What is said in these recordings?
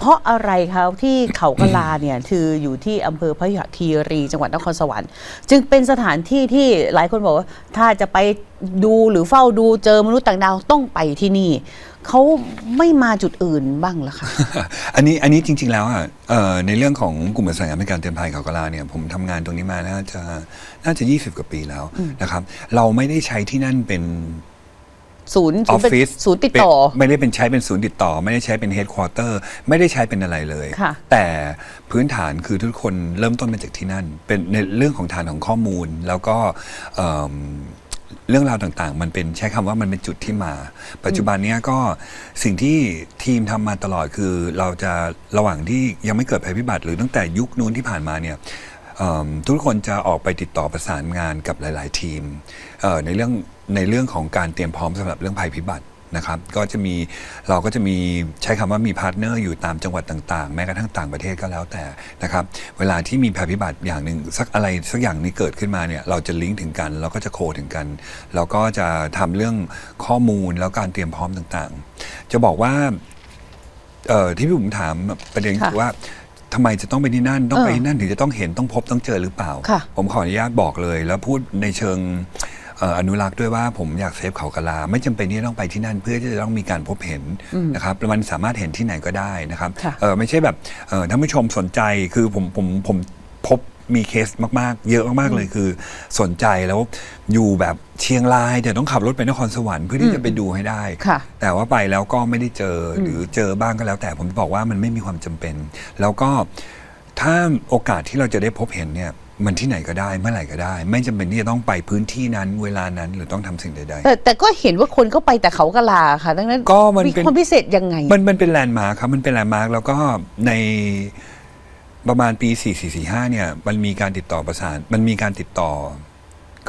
เพราะอะไรคะที่เขากะลาเนี่ยคืออยู่ที่อำเภอพยุหคีรีจังหวัดนครสวรรค์ จึงเป็นสถานที่ที่หลายคนบอกว่า ถ้าจะไปดูหรือเฝ้าดูเจอมนุษย์ต่างดาวต้องไปที่นี่ เขาไม่มาจุดอื่นบ้างเหรอคะอันนี้อันนี้จริง ๆแล้วอะในเรื่องของกลุ่มประสานงานในการเตือนภัยเขากะลาเนี่ยผมทำงานตรงนี้มาน่าจะน่าจะ 20 กว่าปีแล้วนะครับ เราไม่ได้ใช้ที่นั่นเป็น ศูนย์ออฟฟิศศูนย์ติดต่อเป็นไม่ได้เป็นใช้เป็นศูนย์ติดต่อ ไม่ได้ใช้เป็นเฮดควอเตอร์ไม่ได้ใช้เป็นอะไรเลย ค่ะ แต่พื้นฐานคือทุกคนเริ่มต้นมาจากที่นั่น เป็นในเรื่องของฐานของข้อมูล แล้วก็เอิ่มเรื่องราวต่างๆ มันเป็นใช้คำว่ามันเป็นจุดที่มา ปัจจุบันเนี้ยก็สิ่งที่ทีมทำมาตลอดคือเราจะระหว่างที่ยังไม่เกิดภัยพิบัติหรือตั้งแต่ยุคนู้นที่ผ่านมาเนี่ย เอิ่มทุกคนจะออกไปติดต่อประสานงานกับหลาย ๆ ทีมเอ่อในเรื่อง ในเรื่องของการเตรียมพร้อมสำหรับเรื่องภัยพิบัตินะครับ ก็จะมีเราก็จะมีใช้คำว่ามีพาร์ทเนอร์อยู่ตามจังหวัดต่างๆ แม้กระทั่งต่างประเทศก็แล้วแต่นะครับ เวลาที่มีภัยพิบัติอย่างหนึ่งสักอะไรสักอย่างนี้เกิดขึ้นมาเนี่ยเราจะลิงก์ถึงกัน เราก็จะโคถึงกัน เราก็จะทำเรื่องข้อมูลแล้วการเตรียมพร้อมต่างๆ จะบอกว่าเอ่อที่พี่บุ๋มถามประเด็นค่ะคือว่าทำไมจะต้องไปที่นั่นต้องเออไปที่นั่นถึงจะต้องเห็นต้องพบต้องเจอหรือเปล่าค่ะผมขออนุญาตบอกเลย แล้วพูดในเชิงเอ่ออนุรักษ์ด้วยว่าผมอยากเซฟเขากะลา ไม่จำเป็นที่จะต้องไปที่นั่นเพื่อที่จะต้องมีการพบเห็นนะครับแล้วมันสามารถเห็นที่ไหนก็ได้นะครับค่ะเออไม่ใช่แบบเออท่านผู้ชมสนใจคือผมผมผมพบมีเคสมากๆ เยอะมากๆเลยคือสนใจแล้วอยู่แบบเชียงรายแต่ต้องขับรถไปนครสวรรค์เพื่อที่จะไปดูให้ได้ค่ะแต่ว่าไปแล้วก็ไม่ได้เจออหรือเจอบ้างก็แล้ว แต่ผมจะบอกว่ามันไม่มีความจำเป็น แล้วก็ถ้าโอกาสที่เราจะได้พบเห็นเนี่ย มันที่ไหนก็ได้เมื่อไหร่ก็ได้ ไม่จำเป็นที่จะต้องไปพื้นที่นั้นเวลานั้นหรือต้องทำสิ่งใด แต่แต่ก็เห็นว่าคนก็ไปแต่เขากะลาค่ะดังนั้นก็มันเป็น ความพิเศษยังไง ๆ มันมันเป็นแลนด์มาร์คครับมันเป็นแลนด์มาร์คแล้วก็ในประมาณปี 4445เนี่ยมันมีการติดต่อประสานมันมีการติดต่อ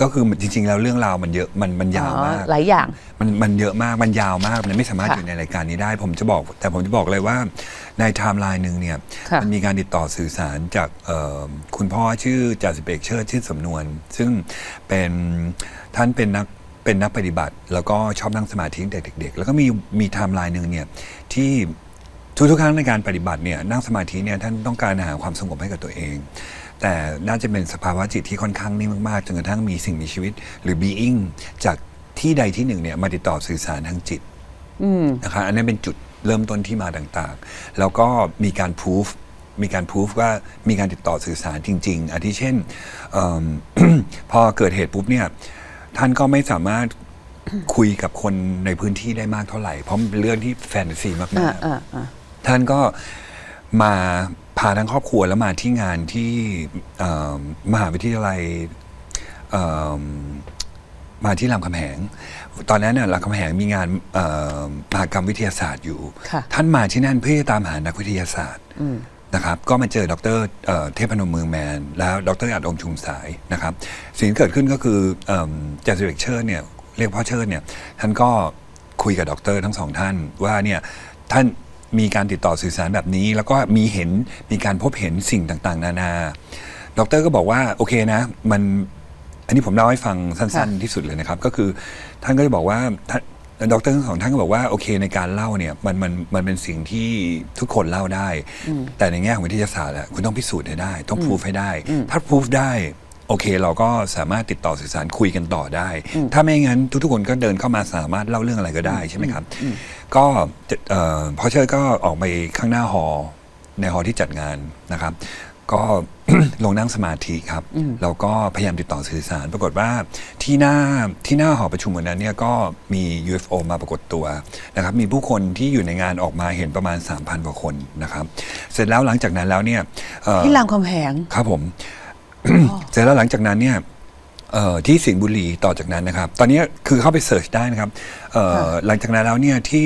ก็คือจริงๆแล้วเรื่องราวมันเยอะมันมันยาวมากอ๋อหลายอย่าง มันมันเยอะมากมันยาวมากมันไม่สามารถค่ะอยู่ในรายการนี้ได้ ผมจะบอก แต่ผมจะบอกเลยว่าในไทม์ไลน์หนึ่งเนี่ยค่ะมันมีการติดต่อสื่อสารจากเอ่อคุณพ่อชื่อจ่าสิบเอกเชิดชื่อสำนวน ซึ่งเป็นท่านเป็นนักเป็นนักปฏิบัติ แล้วก็ชอบนั่งสมาธิตั้งแต่เด็ก ๆ แล้วก็มีมีไทม์ไลน์หนึ่งเนี่ยที่ทุกทุกๆครั้งในการปฏิบัติเนี่ยนั่งสมาธิเนี่ยท่านต้องการหาความสงบให้กับตัวเอง แต่น่าจะเป็นสภาวะจิตที่ค่อนข้างนิ่งมากๆจนกระทั่งมีสิ่งมีชีวิต หรือ being จากที่ใดที่หนึ่งเนี่ยมาติดต่อสื่อสารทางจิตอืมนะครับอันนี้เป็นจุดเริ่มต้นที่มาต่างๆ แล้วก็มีการพูฟมีการพูฟว่ามีการติดต่อสื่อสารจริง ๆอาทิเช่นเอิ่มพอเกิดเหตุปุ๊บเนี่ยท่านก็ไม่สามารถคุยกับคนในพื้นที่ได้มากเท่าไหร่ เพราะมันเป็นเรื่องที่แฟนตาซีมาอ่ากอ่าอ่าๆท่านก็มา พาทั้งครอบครัวแล้วมาที่งานที่เอิ่มมหาวิทยาลัยเอิ่มมาที่รามคำแหง ตอนนั้นน่ะรามคำแหงมีงานเอ่อมหากรรมวิทยาศาสตร์อยู่ค่ะท่านมาที่นั่นเพื่อจะตามหานักวิทยาศาสตร์นะครับ ก็มาเจอดรเอ่อเทพนมเมืองแมน แล้วดรอัดอมชุมสายนะครับ สิ่งที่เกิดขึ้นก็คือเอิ่มจ่าสิบเอกเชิดเนี่ยเรียกพ่อเชิดเนี่ยท่านก็คุยกับดรทั้งสองท่านว่าเนี่ยท่าน มีการติดต่อสื่อสารแบบนี้ แล้วก็มีเห็นมีการพบเห็นสิ่งต่างๆ นานา ดรก็บอกว่าโอเคนะ มันอันนี้ผมเล่าให้ฟังสั้นค่ะๆที่สุดเลยนะครับ ก็คือท่านก็จะบอกว่าท่านดรทั้งสองท่านก็บอกว่าโอเคในการเล่าเนี่ยมันมันมันเป็นสิ่งที่ทุกคนเล่าได้ แต่ในแง่ของวิทยาศาสตร์อะคุณต้องพิสูจน์ให้ได้ ต้องพูฟให้ได้ ถ้าพูฟได้ โอเค เราก็สามารถติดต่อสื่อสารคุยกันต่อได้ ถ้าไม่งั้นทุกๆคนก็เดินเข้ามาสามารถเล่าเรื่องอะไรก็ได้ใช่ไหมครับ ก็จะเอ่อพอเชิญก็ออกไปข้างหน้าหอในหอที่จัดงานนะครับ ก็ลงนั่งสมาธิครับแล้วก็พยายามติดต่อสื่อสาร ปรากฏว่าที่หน้าที่หน้าหอประชุมวันนั้นเนี่ยก็มี UFO มาปรากฏตัวนะครับ มีผู้คนที่อยู่ในงานออกมาเห็นประมาณ 3,000กว่าคนนะครับ เสร็จแล้วหลังจากนั้นแล้วเนี่ยเอ่อที่รามคำแหงครับผม เสร็จแล้วหลังจากนั้นเนี่ยเอ่อที่สิงห์บุรีต่อจากนั้นนะครับ ตอนนี้คือเข้าไปเสิร์ชได้นะครับเอ่อค่ะหลังจากนั้นแล้วเนี่ยที่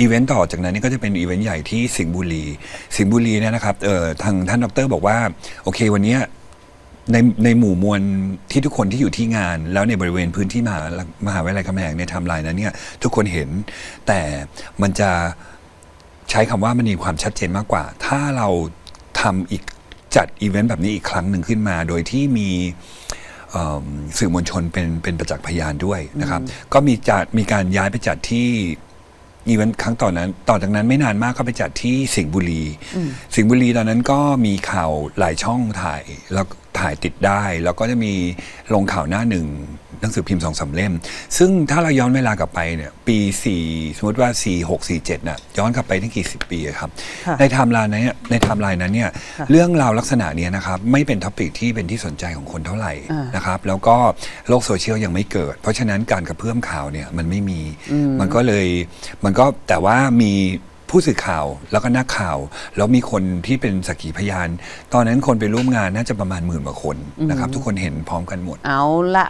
อีเวนต์ต่อจากนั้นนี่ก็จะเป็นอีเวนต์ใหญ่ที่สิงห์บุรี สิงห์บุรีเนี่ยนะครับเอ่อทางท่านดรบอกว่า โอเควันเนี้ยในในหมู่มวลที่ทุกคนที่อยู่ที่งาน แล้วในบริเวณพื้นที่มหามหาวิทยาลัยคำแหงในไทม์ไลน์นั้นเนี่ยทุกคนเห็นแต่มันจะใช้คำว่ามันมีความชัดเจนมากกว่า ถ้าเราทำอีก จัดอีเวนต์แบบนี้อีกครั้งหนึ่งขึ้นมา โดยที่มีเอิ่มสื่อมวลชนเป็นเป็นประจักษ์พยานด้วยนะครับ ก็มีจัดมีการย้ายไปจัดที่อีเวนต์ครั้งต่อนนั้น ต่อจากนั้นไม่นานมากก็ไปจัดที่สิงห์บุรี สิงห์บุรีตอนนั้นก็มีข่าวหลายช่องถ่ายแล้วถ่ายติดได้ แล้วก็จะมีลงข่าวหน้าหนึ่ง หนังสือพิมพ์สองสามเล่ม ซึ่งถ้าเราย้อนเวลากลับไปเนี่ยปี 4 สมมติว่า 4 6 4 7น่ะย้อนกลับไปตั้งกี่สิบปีอะครับค่ะในไทม์ไลน์นั้นเนี่ยในไทม์ไลน์นั้นเนี่ยค่ะเรื่องราวลักษณะเนี้ยนะครับไม่เป็นท็อปิกที่เป็นที่สนใจของคนเท่าไหร่อ่านนะครับแล้วก็โลกโซเชียลยังไม่เกิด เพราะฉะนั้นการกระเพื่อมข่าวเนี่ยมันไม่มีมันก็เลยมันก็แต่ว่ามีผู้สื่อข่าวแล้วก็นักข่าว แล้วมีคนที่เป็นสักขีพยาน ตอนนั้นคนไปร่วมงานน่าจะประมาณหมื่นกว่าคนนะครับ ทุกคนเห็นพร้อมกันหมด เอาละ